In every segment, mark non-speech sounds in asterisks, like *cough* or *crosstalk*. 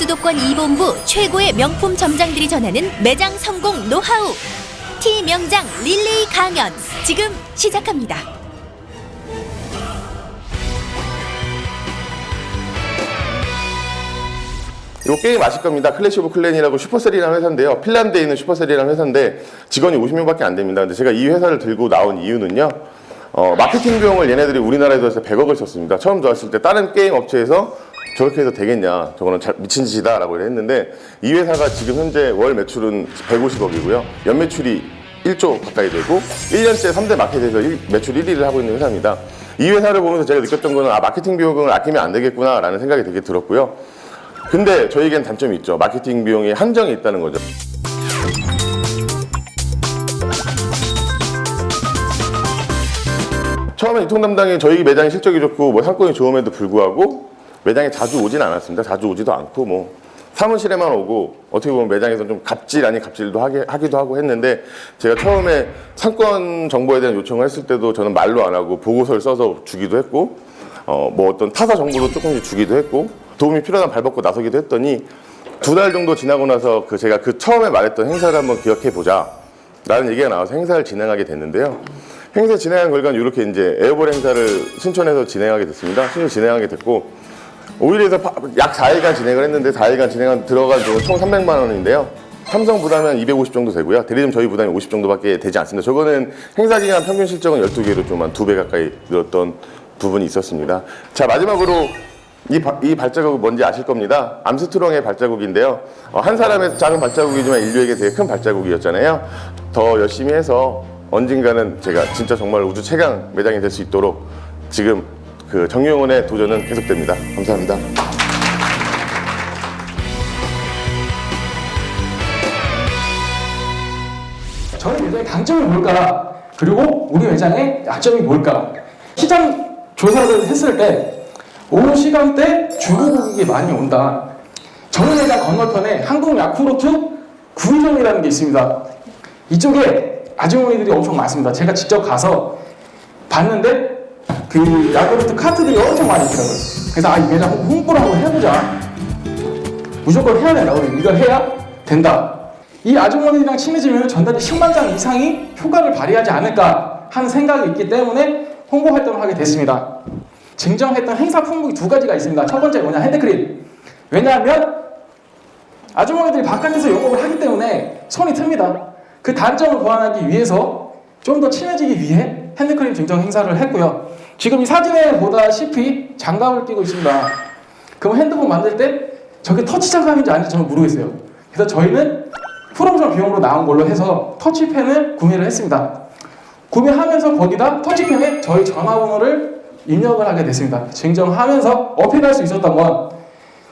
수도권 2본부 최고의 명품 점장들이 전하는 매장 성공 노하우 T 명장 릴레이 강연 지금 시작합니다. 이 게임 아실 겁니다. 클래시 오브 클랜이라고 슈퍼셀이라는 회사인데요. 핀란드에 있는 슈퍼셀이라는 회사인데 직원이 50명밖에 안 됩니다. 근데 제가 이 회사를 들고 나온 이유는요. 어, 마케팅 비용을 얘네들이 우리나라에서 해서 100억을 썼습니다. 처음 들어왔을 때 다른 게임 업체에서 저렇게 해서 되겠냐. 저거는 잘 미친 짓이다 라고 했는데 이 회사가 지금 현재 월 매출은 150억이고요. 연 매출이 1조 가까이 되고 1년째 3대 마켓에서 일- 매출 1위를 하고 있는 회사입니다. 이 회사를 보면서 제가 느꼈던 거는 아 마케팅 비용을 아끼면 안 되겠구나 라는 생각이 되게 들었고요. 근데 저에겐 단점이 있죠. 마케팅 비용에 한정이 있다는 거죠. 처음에 유통 담당이 저희 매장이 실적이 좋고 뭐 상권이 좋음에도 불구하고 매장에 자주 오진 않았습니다. 자주 오지도 않고 뭐 사무실에만 오고 어떻게 보면 매장에서 좀 갑질 아닌 갑질도 하게, 하기도 하고 했는데 제가 처음에 상권 정보에 대한 요청을 했을 때도 저는 말로 안 하고 보고서를 써서 주기도 했고 어, 뭐 어떤 타사 정보도 조금씩 주기도 했고 도움이 필요하면 발벗고 나서기도 했더니 두 달 정도 지나고 나서 그 제가 그 처음에 말했던 행사를 한번 기억해 보자 라는 얘기가 나와서 행사를 진행하게 됐는데요. 행사 진행한 결과는 이렇게 이제 에어볼 행사를 신촌에서 진행하게 됐습니다. 신촌 진행하게 됐고 오히려 해서 파- 약 4일간 진행을 했는데 4일간 진행한 돈은 총 300만 원인데요. 삼성 부담은 250 정도 되고요. 대리점 저희 부담이 50 정도밖에 되지 않습니다. 저거는 행사 기간 평균 실적은 12개로 좀 한 두 배 가까이 늘었던 부분이 있었습니다. 자 마지막으로 이, 바- 이 발자국은 뭔지 아실 겁니다. 암스트롱의 발자국인데요. 어, 한 사람의 작은 발자국이지만 인류에게 되게 큰 발자국이었잖아요. 더 열심히 해서 언젠가는 제가 진짜 정말 우주 최강 매장이 될 수 있도록 지금 그 정용원의 도전은 계속됩니다. 감사합니다. 저희 매장의 강점이 뭘까? 그리고 우리 매장의 약점이 뭘까? 시장 조사를 했을 때 오후 시간대 중국 고객이 많이 온다. 저희 매장 건너편에 한국 야쿠르트 구의점이라는 게 있습니다. 이쪽에 아주머니들이 엄청 많습니다. 제가 직접 가서 봤는데 그 야쿠르트 카트들이 엄청 많이 있더라고요. 그래서 아, 이 매장 홍보를 한번 해보자. 무조건 해야 된다고 이걸 해야 된다. 이 아주머니랑 친해지면 전단지 10만 장 이상이 효과를 발휘하지 않을까 하는 생각이 있기 때문에 홍보 활동을 하게 됐습니다. 증정했던 행사 품목이 두 가지가 있습니다. 첫 번째 뭐냐 핸드크림. 왜냐하면 아주머니들이 바깥에서 영업을 하기 때문에 손이 틉니다. 그 단점을 보완하기 위해서 좀 더 친해지기 위해 핸드크림 증정 행사를 했고요. 지금 이 사진에 보다시피 장갑을 끼고 있습니다. 그럼 핸드폰 만들 때 저게 터치 장갑인지 아닌지 저는 모르겠어요. 그래서 저희는 프로모션 비용으로 나온 걸로 해서 터치펜을 구매를 했습니다. 구매하면서 거기다 터치펜에 저희 전화번호를 입력을 하게 됐습니다. 증정하면서 어필할 수 있었던 건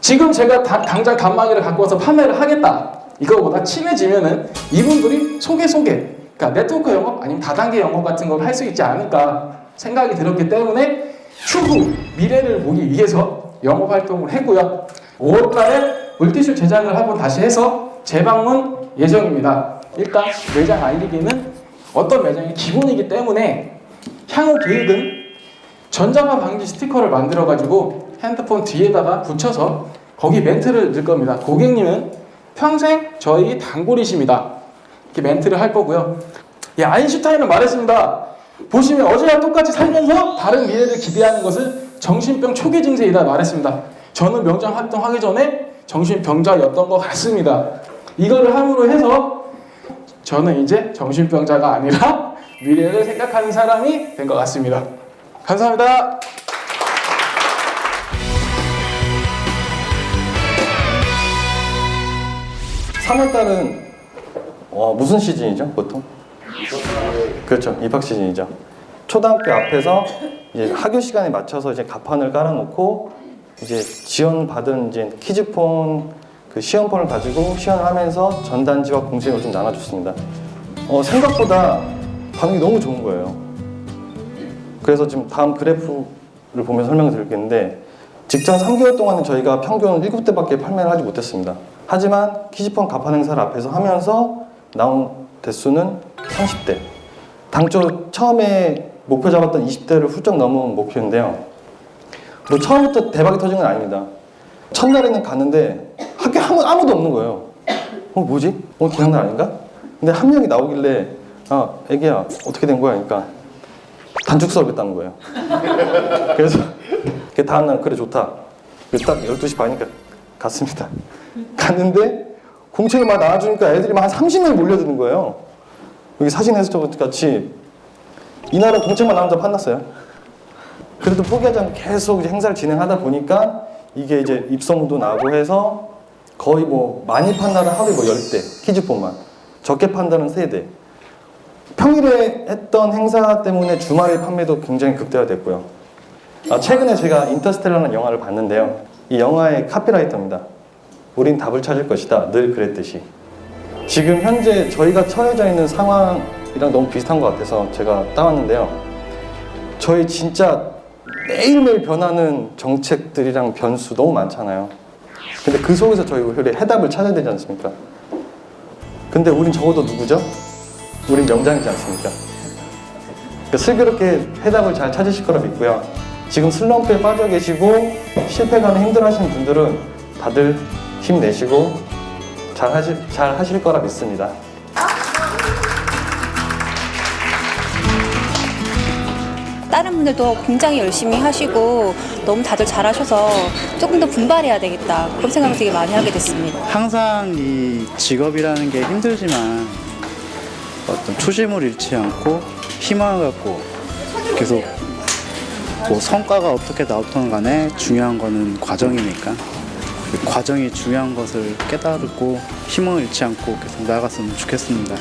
지금 제가 다- 당장 단말기를 갖고 와서 판매를 하겠다. 이거보다 친해지면은 이분들이 소개 소개, 그러니까 네트워크 영업 아니면 다단계 영업 같은 걸 할 수 있지 않을까 생각이 들었기 때문에 추후 미래를 보기 위해서 영업 활동을 했고요. 5월달에 물티슈 제작을 한번 다시 해서 재방문 예정입니다. 일단 매장 알리기는 어떤 매장이 기본이기 때문에 향후 계획은 전자파 방지 스티커를 만들어 가지고 핸드폰 뒤에다가 붙여서 거기 멘트를 넣을 겁니다. 고객님은 평생 저희 단골이십니다. 이렇게 멘트를 할 거고요. 예, 아인슈타인은 말했습니다. 보시면 어제와 똑같이 살면서 다른 미래를 기대하는 것은 정신병 초기 증세이다 말했습니다. 저는 명장 활동하기 전에 정신병자였던 것 같습니다. 이거를 함으로 해서 저는 이제 정신병자가 아니라 *laughs* 미래를 생각하는 사람이 된 것 같습니다. 감사합니다. 삼월 달은 어, 무슨 시즌이죠, 보통? 그렇죠, 입학 시즌이죠. 초등학교 앞에서 이제 학교 시간에 맞춰서 이제 가판을 깔아놓고 이제 지원 받은 이제 키즈폰 그 시험폰을 가지고 시연을 하면서 전단지와 공책을 좀 나눠줬습니다. 어, 생각보다 반응이 너무 좋은 거예요. 그래서 지금 다음 그래프를 보면 설명을 드리겠는데 직전 3개월 동안은 저희가 평균 7대밖에 판매를 하지 못했습니다. 하지만 키즈폰 가판 행사를 앞에서 하면서 나온 대수는 30대. 당초 처음에 목표 잡았던 20대를 훌쩍 넘은 목표인데요. 뭐 처음부터 대박이 터진 건 아닙니다. 첫날에는 갔는데 학교에 아무, 아무도 없는 거예요. 어, 뭐지? 어, 기억날 아닌가? 근데 한 명이 나오길래, 아, 애기야, 어떻게 된 거야? 그러니까, 단축 수업 했다는 거예요. *laughs* 그래서, 그 다음날, 그래, 좋다. 그딱 12시 반이니까 갔습니다. 갔는데, 공책을 막 나와주니까 애들이 막 한 30명이 몰려드는 거예요. 여기 사진 해서 같이, 이날은 공책만 나오자 판났어요. 그래도 포기하지 않고 계속 이제 행사를 진행하다 보니까 이게 이제 입성도 나고 해서 거의 뭐 많이 판다는 하루에 뭐 10대 키즈폰만 적게 판다는 3대. 평일에 했던 행사 때문에 주말에 판매도 굉장히 극대화됐고요. 아, 최근에 제가 인터스텔라는 영화를 봤는데요. 이 영화의 카피라이터입니다. 우린 답을 찾을 것이다. 늘 그랬듯이 지금 현재 저희가 처해져 있는 상황이랑 너무 비슷한 것 같아서 제가 따왔는데요 저희 진짜 매일매일 변하는 정책들이랑 변수 너무 많잖아요. 근데 그 속에서 저희 우리 해답을 찾아야 되지 않습니까? 근데 우린 적어도 누구죠? 우린 명장이지 않습니까? 그러니까 슬기롭게 해답을 잘 찾으실 거라 믿고요. 지금 슬럼프에 빠져 계시고 실패감에 힘들어 하시는 분들은 다들 힘내시고 잘 하실, 잘 하실 거라 믿습니다. 다른 분들도 굉장히 열심히 하시고 너무 다들 잘하셔서 조금 더 분발해야 되겠다 그런 생각을 되게 많이 하게 됐습니다. 항상 이 직업이라는 게 힘들지만 어떤 초심을 잃지 않고 희망을 갖고 계속 뭐 성과가 어떻게 나왔던 간에 중요한 거는 과정이니까 그 과정이 중요한 것을 깨달고 희망을 잃지 않고 계속 나아갔으면 좋겠습니다.